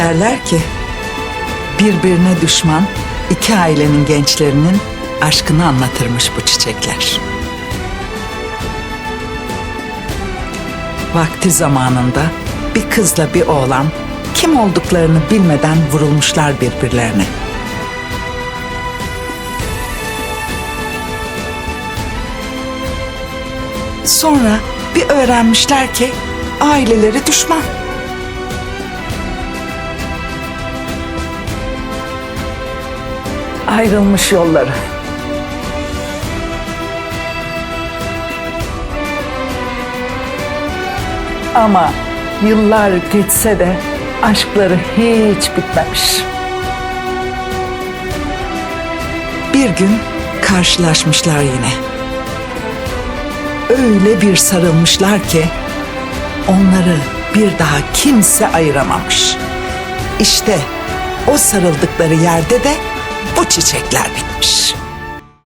Derler ki birbirine düşman iki ailenin gençlerinin aşkını anlatırmış bu çiçekler. Vakti zamanında bir kızla bir oğlan kim olduklarını bilmeden vurulmuşlar birbirlerine. Sonra bir öğrenmişler ki aileleri düşman. Ayrılmış yolları. Ama yıllar geçse de aşkları hiç bitmemiş. Bir gün karşılaşmışlar yine. Öyle bir sarılmışlar ki onları bir daha kimse ayıramamış. İşte o sarıldıkları yerde de bu çiçekler bitmiş.